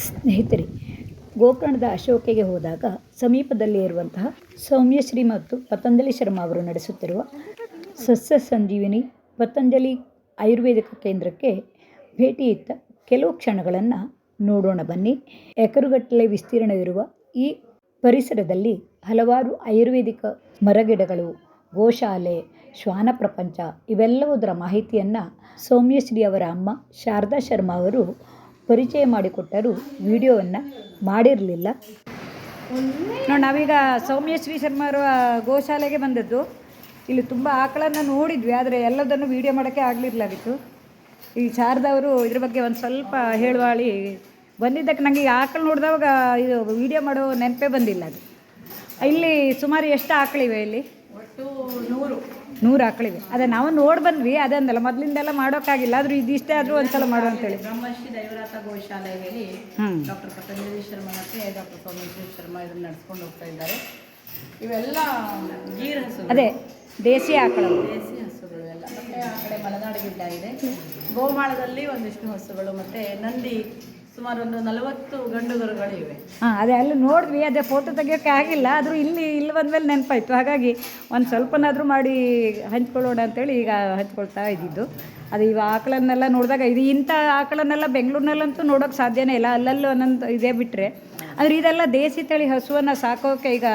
ಸ್ನೇಹಿತರೆ, ಗೋಕರ್ಣದ ಅಶೋಕೆಗೆ ಹೋದಾಗ ಸಮೀಪದಲ್ಲಿ ಇರುವಂತಹ ಸೌಮ್ಯಶ್ರೀ ಮತ್ತು ಪತಂಜಲಿ ಶರ್ಮಾ ಅವರು ನಡೆಸುತ್ತಿರುವ ಸಸ್ಯ ಸಂಜೀವಿನಿ ಪತಂಜಲಿ ಆಯುರ್ವೇದಿಕ ಕೇಂದ್ರಕ್ಕೆ ಭೇಟಿ ಇತ್ತ ಕೆಲವು ಕ್ಷಣಗಳನ್ನು ನೋಡೋಣ ಬನ್ನಿ. ಎಕರುಗಟ್ಟಲೆ ವಿಸ್ತೀರ್ಣವಿರುವ ಈ ಪರಿಸರದಲ್ಲಿ ಹಲವಾರು ಆಯುರ್ವೇದಿಕ ಮರಗಿಡಗಳು, ಗೋಶಾಲೆ, ಶ್ವಾನ ಪ್ರಪಂಚ ಇವೆಲ್ಲವುದರ ಮಾಹಿತಿಯನ್ನು ಸೌಮ್ಯಶ್ರೀ ಅವರ ಅಮ್ಮ ಶಾರದಾ ಶರ್ಮಾ ಅವರು ಪರಿಚಯ ಮಾಡಿಕೊಟ್ಟರು ವಿಡಿಯೋವನ್ನು ಮಾಡಿರಲಿಲ್ಲ. ನೋಡಿ ನಾವೀಗ ಸೌಮ್ಯಶ್ರೀ ಶ್ರೀ ಅವರ ಗೋಶಾಲೆಗೆ ಬಂದದ್ದು. ಇಲ್ಲಿ ತುಂಬ ಆಕಳನ್ನು ನೋಡಿದ್ವಿ ಆದರೆ ಎಲ್ಲದನ್ನು ವಿಡಿಯೋ ಮಾಡೋಕ್ಕೆ ಆಗಲಿರ್ಲಾಗಿತ್ತು ಈ ಶಾರದವರು ಇದ್ರ ಬಗ್ಗೆ ಒಂದು ಸ್ವಲ್ಪ ಹೇಳುವಾಳಿ. ಬಂದಿದ್ದಕ್ಕೆ ನನಗೆ ಈ ಆಕಳು ನೋಡಿದವಾಗ ಇದು ವಿಡಿಯೋ ಮಾಡೋ ನೆನಪೇ ಬಂದಿಲ್ಲ ಅದು. ಇಲ್ಲಿ ಸುಮಾರು ಎಷ್ಟು ಆಕಳಿವೆ ಇಲ್ಲಿ? ಒಟ್ಟು ನೂರು. ನೂರು ಆಕಳಿವೆ. ಅದೇ ನಾವು ನೋಡಿ ಬಂದ್ವಿ ಅದಂದಲ್ಲ ಮೊದಲಿಂದೆಲ್ಲ ಮಾಡೋಕ್ಕಾಗಿಲ್ಲ ಆದರೂ ಇದಿಷ್ಟೇ ಆದರೂ ಒಂದ್ಸಲ ಮಾಡು ಅಂತೇಳಿ. ಬ್ರಹ್ಮಶ್ರೀ ದೈವರಾತ ಗೋಶಾಲೆಯಲ್ಲಿ ಡಾಕ್ಟರ್ ಪತಂಜಲಿ ಶರ್ಮ ಮತ್ತು ಡಾಕ್ಟರ್ ಸೋಮೇಶ್ವರ ಶರ್ಮ ಇದನ್ನು ನಡೆಸ್ಕೊಂಡು ಹೋಗ್ತಾ ಇದ್ದಾರೆ. ಇವೆಲ್ಲ ಗೀರ್ ಹಸು ಅದೇ ದೇಸಿ ಆಕಳು. ದೇಸಿ ಹಸುಗಳು ಎಲ್ಲ. ಮತ್ತೆ ಆ ಕಡೆ ಮಲೆನಾಡು ಗಿಡ್ಡ ಇದೆ. ಗೋಮಾಳದಲ್ಲಿ ಒಂದಿಷ್ಟು ಹಸುಗಳು ಮತ್ತೆ ನಂದಿ ಸುಮಾರು ಒಂದು ನಲವತ್ತು ಗಂಡು ಹಾಂ, ಅದೇ, ಅಲ್ಲಿ ನೋಡಿದ್ವಿ, ಅದೇ ಫೋಟೋ ತೆಗಿಯೋಕೆ ಆಗಿಲ್ಲ, ಆದರೂ ಇಲ್ಲಿ ಇಲ್ಲಿ ಬಂದ್ಮೇಲೆ ನೆನಪಾಯಿತು. ಹಾಗಾಗಿ ಒಂದು ಸ್ವಲ್ಪನಾದರೂ ಮಾಡಿ ಹಂಚ್ಕೊಳ್ಳೋಣ ಅಂತೇಳಿ ಈಗ ಹಂಚ್ಕೊಳ್ತಾ ಇದ್ದಿದ್ದು. ಅದು ಇವ ಆಕಳನ್ನೆಲ್ಲ ನೋಡಿದಾಗ, ಇದು ಇಂಥ ಆಕಳನ್ನೆಲ್ಲ ಬೆಂಗಳೂರಿನಲ್ಲಂತೂ ನೋಡೋಕೆ ಸಾಧ್ಯನೇ ಇಲ್ಲ. ಅಲ್ಲಲ್ಲೂ ಒಂದೊಂದು ಇದೇ ಬಿಟ್ಟರೆ ಆದರೆ ಇದೆಲ್ಲ ದೇಸಿ ತಳಿ ಹಸುವನ್ನು ಸಾಕೋಕೆ ಈಗ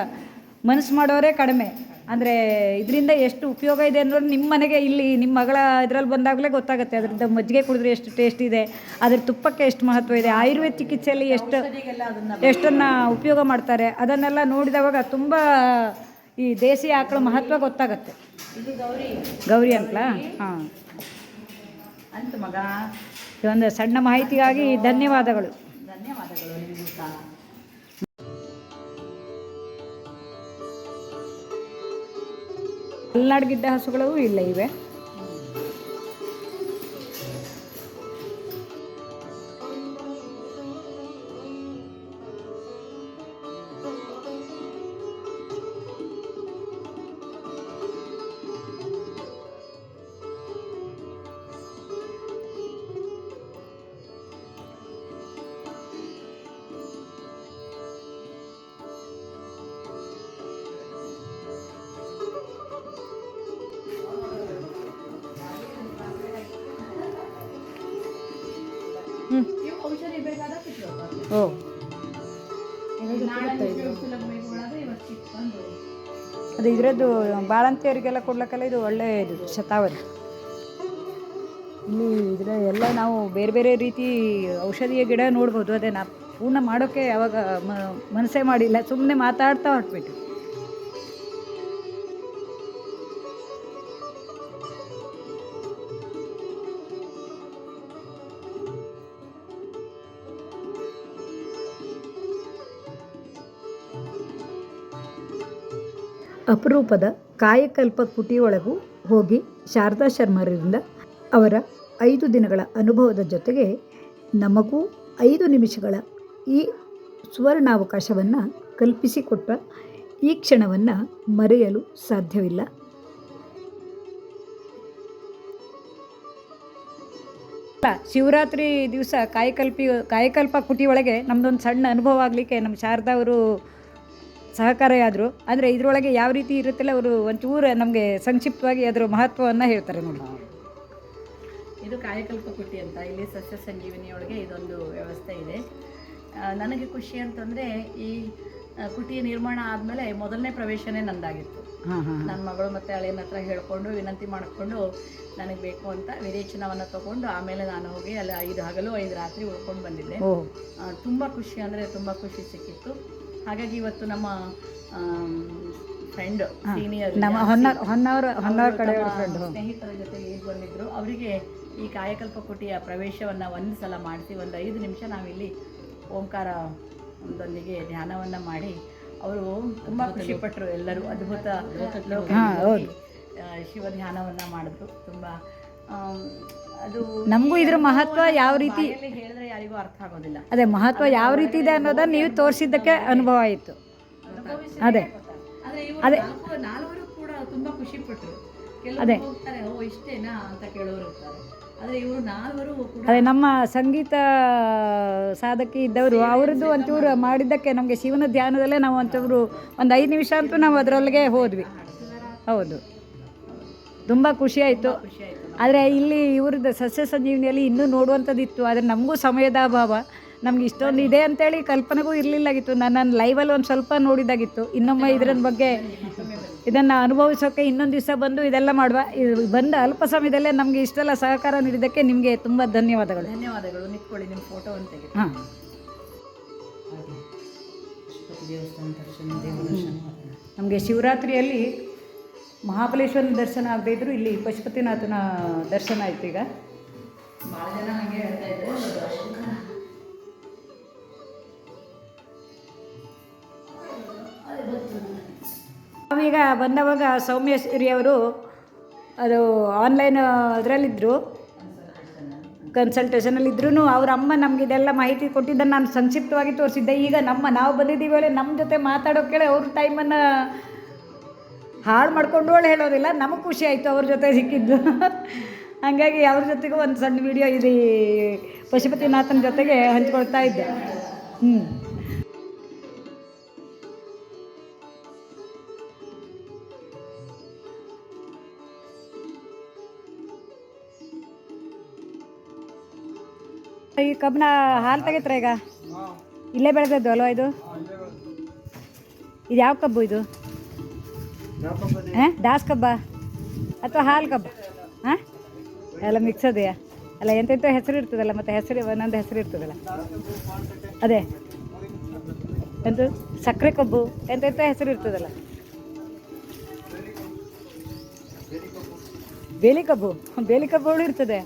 ಮನಸ್ಸು ಮಾಡೋರೇ ಕಡಿಮೆ. ಅಂದರೆ ಇದರಿಂದ ಎಷ್ಟು ಉಪಯೋಗ ಇದೆ ಅನ್ನೋದು ನಿಮ್ಮ ಮನೆಗೆ ಇಲ್ಲಿ ನಿಮ್ಮ ಮಗಳ ಇದರಲ್ಲಿ ಬಂದಾಗಲೇ ಗೊತ್ತಾಗುತ್ತೆ. ಅದರಿಂದ ಮಜ್ಜಿಗೆ ಕುಡಿದ್ರೆ ಎಷ್ಟು ಟೇಸ್ಟ್ ಇದೆ ಅದ್ರ ತುಪ್ಪಕ್ಕೆ ಎಷ್ಟು ಮಹತ್ವ ಇದೆ ಆಯುರ್ವೇದ ಚಿಕಿತ್ಸೆಯಲ್ಲಿ ಎಷ್ಟು ಎಷ್ಟನ್ನು ಉಪಯೋಗ ಮಾಡ್ತಾರೆ ಅದನ್ನೆಲ್ಲ ನೋಡಿದವಾಗ ತುಂಬ ಈ ದೇಸಿ ಆಕಳ ಮಹತ್ವ ಗೊತ್ತಾಗುತ್ತೆ. ಗೌರಿ. ಅಂಕಲ? ಹಾಂ. ಅಂತ ಮಗ. ಈ ಒಂದು ಸಣ್ಣ ಮಾಹಿತಿಗಾಗಿ ಧನ್ಯವಾದಗಳು. ಧನ್ಯವಾದಗಳು ಮಲೆನಾಡು ಗಿಡ್ಡ ಹಸುಗಳು ಇಲ್ಲ ಇವೆ. ಓ. ಅದು ಇದರದ್ದು ಬಾಳಂತಿಯವರಿಗೆಲ್ಲ ಕೊಡ್ಲಿಕ್ಕೆಲ್ಲ ಇದು ಒಳ್ಳೆಯದು ಶತಾವರಿ. ಇಲ್ಲಿ ಇದರ ಎಲ್ಲ ನಾವು ಬೇರೆ ಬೇರೆ ರೀತಿ ಔಷಧಿಯ ಗಿಡ ನೋಡ್ಬೋದು ಅದೇ ನಾ ಪೂರ್ಣ ಮಾಡೋಕ್ಕೆ ಯಾವಾಗ ಮ- ಮನಸ್ಸೇ ಮಾಡಿಲ್ಲ ಸುಮ್ಮನೆ ಮಾತಾಡ್ತಾ ಹೊರಟ್ಬಿಟ್ಟು. ಅಪರೂಪದ ಕಾಯಕಲ್ಪ ಕುಟಿಯೊಳಗೂ ಹೋಗಿ ಶಾರದಾ ಶರ್ಮರಿಂದ ಅವರ ಐದು ದಿನಗಳ ಅನುಭವದ ಜೊತೆಗೆ ನಮಗೂ ಐದು ನಿಮಿಷಗಳ ಈ ಸುವರ್ಣಾವಕಾಶವನ್ನು ಕಲ್ಪಿಸಿಕೊಟ್ಟ ಈ ಕ್ಷಣವನ್ನು ಮರೆಯಲು ಸಾಧ್ಯವಿಲ್ಲ. ಶಿವರಾತ್ರಿ ದಿವಸ ಕಾಯಕಲ್ಪಿ, ಕಾಯಕಲ್ಪ ಕುಟಿ ಒಳಗೆ ನಮ್ಮದೊಂದು ಸಣ್ಣ ಅನುಭವ ಆಗಲಿಕ್ಕೆ ನಮ್ಮ ಶಾರದಾ ಅವರು ಸಹಕಾರಿಯಾದರು. ಅಂದರೆ ಇದರೊಳಗೆ ಯಾವ ರೀತಿ ಇರುತ್ತಲ್ಲ ಅವರು ಒಂಚೂರು ನಮಗೆ ಸಂಕ್ಷಿಪ್ತವಾಗಿ ಅದರ ಮಹತ್ವವನ್ನು ಹೇಳ್ತಾರೆ ನೋಡಿ. ಇದು ಕಾಯಕಲ್ಪ ಕುಟಿ ಅಂತ ಇಲ್ಲಿ ಸಸ್ಯ ಸಂಜೀವಿನಿಯೊಳಗೆ ಇದೊಂದು ವ್ಯವಸ್ಥೆ ಇದೆ. ನನಗೆ ಖುಷಿ ಅಂತಂದರೆ ಈ ಕುಟಿಯ ಕುಟಿ ನಿರ್ಮಾಣ ಆದಮೇಲೆ ಮೊದಲನೇ ಪ್ರವೇಶನೇ ನಂದಾಗಿತ್ತು. ನನ್ನ ಮಗಳು ಮತ್ತು ಅಳಿಯನ ಹತ್ರ ಹೇಳ್ಕೊಂಡು ವಿನಂತಿ ಮಾಡಿಕೊಂಡು ನನಗೆ ಬೇಕು ಅಂತ ವಿರೇಚನವನ್ನು ತಗೊಂಡು ಆಮೇಲೆ ನಾನು ಹೋಗಿ ಅಲ್ಲಿ ಐದು ಹಗಲು ಐದು ರಾತ್ರಿ ಉಳ್ಕೊಂಡು ಬಂದಿದ್ದೆ. ತುಂಬ ಖುಷಿ ಅಂದರೆ ತುಂಬ ಖುಷಿ ಸಿಕ್ಕಿತ್ತು. ಹಾಗಾಗಿ ಇವತ್ತು ನಮ್ಮ ಫ್ರೆಂಡ್ ಸೀನಿಯರ್ ನಮ್ಮ ಹೊನ್ನ ಹೊನ್ನವರ ಹೊನ್ನವರ ಕಡೆ ಫ್ರೆಂಡ್ ಸ್ನೇಹಿತರ ಜೊತೆ ಈಗ ಬಂದಿದ್ರು ಅವರಿಗೆ ಈ ಕಾಯಕಲ್ಪ ಕುಟಿಯ ಪ್ರವೇಶವನ್ನು ಒಂದು ಸಲ ಮಾಡಿಸಿ ಒಂದು ಐದು ನಿಮಿಷ ನಾವಿಲ್ಲಿ ಓಂಕಾರ ಒಂದೊಂದಿಗೆ ಧ್ಯಾನವನ್ನು ಮಾಡಿ ಅವರು ತುಂಬ ಖುಷಿಪಟ್ಟರು ಎಲ್ಲರೂ ಅದ್ಭುತ ಹೋಗಿ, ಶಿವ ಧ್ಯಾನವನ್ನು ಮಾಡಿದ್ರು ತುಂಬ ಅದು ನಮಗೂ ಇದ್ರ ಮಹತ್ವ ಯಾವ ರೀತಿ ಹೇಳಿದ್ರೆ ಯಾರಿಗೂ ಅರ್ಥ ಆಗೋದಿಲ್ಲ. ಅದೇ ಮಹತ್ವ ಯಾವ ರೀತಿ ಇದೆ ಅನ್ನೋದನ್ನ ನೀವು ತೋರಿಸಿದ್ದಕ್ಕೆ ಅನುಭವ ಆಯಿತು. ಅದೇ. ಅದೇ. ನಾಲ್ವರು ಕೂಡ ತುಂಬಾ ಖುಷಿ ಪಟ್ರು. ಅದೇ. ಇಷ್ಟೇನಾ? ಅಂತ ಕೇಳೋರು ಇರ್ತಾರೆ. ಆದರೆ ಇವರು ನಾಲ್ವರು ಕೂಡ ಅದೇ ನಮ್ಮ ಸಂಗೀತ ಸಾಧಕಿ ಇದ್ದವರು ಅವರದ್ದು ಒಂಚೂರು ಮಾಡಿದ್ದಕ್ಕೆ ನಮಗೆ ಶಿವನ ಧ್ಯಾನದಲ್ಲೇ ನಾವು ಒಂಚೂರು ಒಂದು ಐದು ನಿಮಿಷ ಅಂತೂ ನಾವು ಅದರೊಳಗೆ ಹೋದ್ವಿ. ಹೌದು. ತುಂಬ ಖುಷಿ ಆಯಿತು. ಖುಷಿ ಆದರೆ ಇಲ್ಲಿ ಇವ್ರದ್ದು ಸಸ್ಯ ಸಂಜೀವಿನಿಯಲ್ಲಿ ಇನ್ನೂ ನೋಡುವಂಥದ್ದಿತ್ತು. ಆದರೆ ನಮಗೂ ಸಮಯದ ಅಭಾವ. ನಮ್ಗೆ ಇಷ್ಟೊಂದು ಇದೆ ಅಂತೇಳಿ ಕಲ್ಪನೆಗೂ ಇರಲಿಲ್ಲಾಗಿತ್ತು. ನಾನು ಲೈವಲ್ಲಿ ಒಂದು ಸ್ವಲ್ಪ ನೋಡಿದಾಗಿತ್ತು ಇನ್ನೊಮ್ಮೆ ಇದರ ಬಗ್ಗೆ ಇದನ್ನು ಅನುಭವಿಸೋಕೆ ಇನ್ನೊಂದು ದಿವಸ ಬಂದು ಇದೆಲ್ಲ ಮಾಡುವ. ಇದು ಬಂದ ಅಲ್ಪ ಸಮಯದಲ್ಲೇ ನಮಗೆ ಇಷ್ಟೆಲ್ಲ ಸಹಕಾರ ನೀಡಿದ್ದಕ್ಕೆ ನಿಮಗೆ ತುಂಬ ಧನ್ಯವಾದಗಳು. ಧನ್ಯವಾದಗಳು. ನಿಂತ್ಕೊಳ್ಳಿ ನಿಮ್ಮ ಫೋಟೋ ಅಂತ ಹಾಂ. ನಮಗೆ ಶಿವರಾತ್ರಿಯಲ್ಲಿ ಮಹಾಬಲೇಶ್ವರನ ದರ್ಶನ ಆಗದೇ ಇದ್ರು ಇಲ್ಲಿ ಪಶುಪತಿನಾಥನ ದರ್ಶನ ಆಯ್ತು ಈಗ. ಭಾಳ ಜನ ಹಾಗೆ ಹೇಳ್ತಾ ಇದ್ದಾರೆ ನಾವೀಗ ಬಂದವಾಗ ಸೌಮ್ಯಶ್ರೀ ಅವರು ಅದು ಆನ್ಲೈನ್ ಅದರಲ್ಲಿದ್ದರು ಕನ್ಸಲ್ಟೇಷನಲ್ಲಿದ್ದರೂ ಅವ್ರ ಅಮ್ಮ ನಮಗೆ ಇದೆಲ್ಲ ಮಾಹಿತಿ ಕೊಟ್ಟಿದ್ದನ್ನು ನಾನು ಸಂಕ್ಷಿಪ್ತವಾಗಿ ತೋರಿಸಿದ್ದೆ. ಈಗ ನಮ್ಮ ನಾವು ಬಂದಿದ್ದೀವಿ ನಮ್ಮ ಜೊತೆ ಮಾತಾಡೋಕೆ ಅವ್ರ ಟೈಮನ್ನು ಹಾಳು ಮಾಡ್ಕೊಂಡು ಅವಳು ಹೇಳೋದಿಲ್ಲ ನಮಗೆ ಖುಷಿ ಆಯಿತು ಅವ್ರ ಜೊತೆ ಸಿಕ್ಕಿದ್ದು. ಹಾಗಾಗಿ ಅವ್ರ ಜೊತೆಗೂ ಒಂದು ಸಣ್ಣ ವಿಡಿಯೋ ಇದು ಪಶುಪತಿನಾಥನ ಜೊತೆಗೆ ಹಂಚ್ಕೊಳ್ತಾ ಇದ್ದೆ. ಹ್ಞೂ ಈ ಕಬ್ಬನ ಹಾಲು ತೆಗಿತ್ರ ಈಗ? ಇಲ್ಲೇ ಬೆಳೆದದ್ದು ಅಲ್ವಾ ಇದು? ಇದು ಯಾವ ಕಬ್ಬು ಇದು? ಹಾಂ? ದಾಸ್ ಕಬ್ಬ? ಅಥವಾ ಹಾಲು ಕಬ್ಬ? ಹಾಂ? ಎಲ್ಲ ಮಿಕ್ಸ್ ಅದೆಯಾ ಅಲ್ಲ ಎಂತೆಂಥ ಹೆಸರು ಇರ್ತದಲ್ಲ, ಮತ್ತು ಹೆಸರು, ಒಂದೊಂದು ಹೆಸರು ಇರ್ತದಲ್ಲ. ಅದೇ. ಎಂತ ಸಕ್ಕರೆ ಕಬ್ಬು ಎಂತೆಂಥ ಹೆಸರು ಇರ್ತದಲ್ಲ. ಬೇಲಿ ಕಬ್ಬು? ಬೇಲಿ ಕಬ್ಬುಗಳು ಇರ್ತದೆ.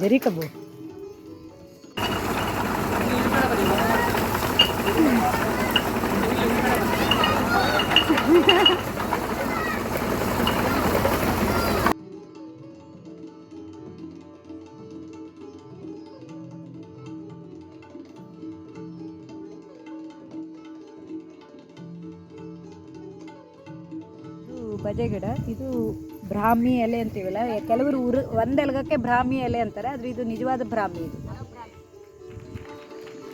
ಜರಿ ಕಬ್ಬು? ಬಜೆ ಗಿಡ. ಇದು ಬ್ರಾಹ್ಮಿ ಎಲೆ ಅಂತೀವಲ್ಲ ಕೆಲವರು ಉರು ಒಂದೆಲಗಕ್ಕೆ ಬ್ರಾಹ್ಮಿ ಎಲೆ ಅಂತಾರೆ ಆದರೆ ಇದು ನಿಜವಾದ ಬ್ರಾಹ್ಮಿ ಇದು.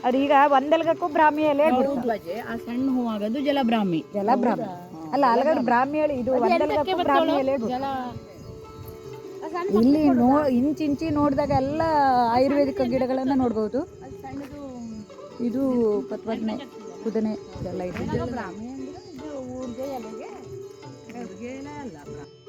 ಅದು ಈಗ ಒಂದೆಲಗಕ್ಕೂ ಬ್ರಾಹ್ಮಿ ಎಲೆ. ಬಜೆ ಆ ಸಣ್ಣ ಹೂ ಆಗೋದು ಜಲಬ್ರಾಹ್ಮಿ ಜಲ ಬ್ರಾಹ್ಮಿ. ಅಲ್ಲ ಅಲಗಡ ಬ್ರಾಹ್ಮಿ ಎಲೆ ಇದು ಒಂದೆಲಗಕ್ಕೂ ಬ್ರಾಹ್ಮಿ ಎಲೆ ಇಲ್ಲಿ ನೋ ಇಂಚಿಂಚಿ ನೋಡಿದಾಗ ಎಲ್ಲ ಆಯುರ್ವೇದಿಕ ಗಿಡಗಳನ್ನು ನೋಡ್ಬೋದು. ಇದು ಪತ್ವಜ್ಞೆ ಕುದನೆ ಇದೆಲ್ಲ ಇದೆ. ಬ್ರಾಹ್ಮಿ ಅಂದ್ರೆ ಇದು ಊರಿಗೆ ಎಲೆಗೆ ಅಡುಗೆ ಎಲ್ಲ ಅಲ್ಲ ಬ್ರಾಹ್ಮಿ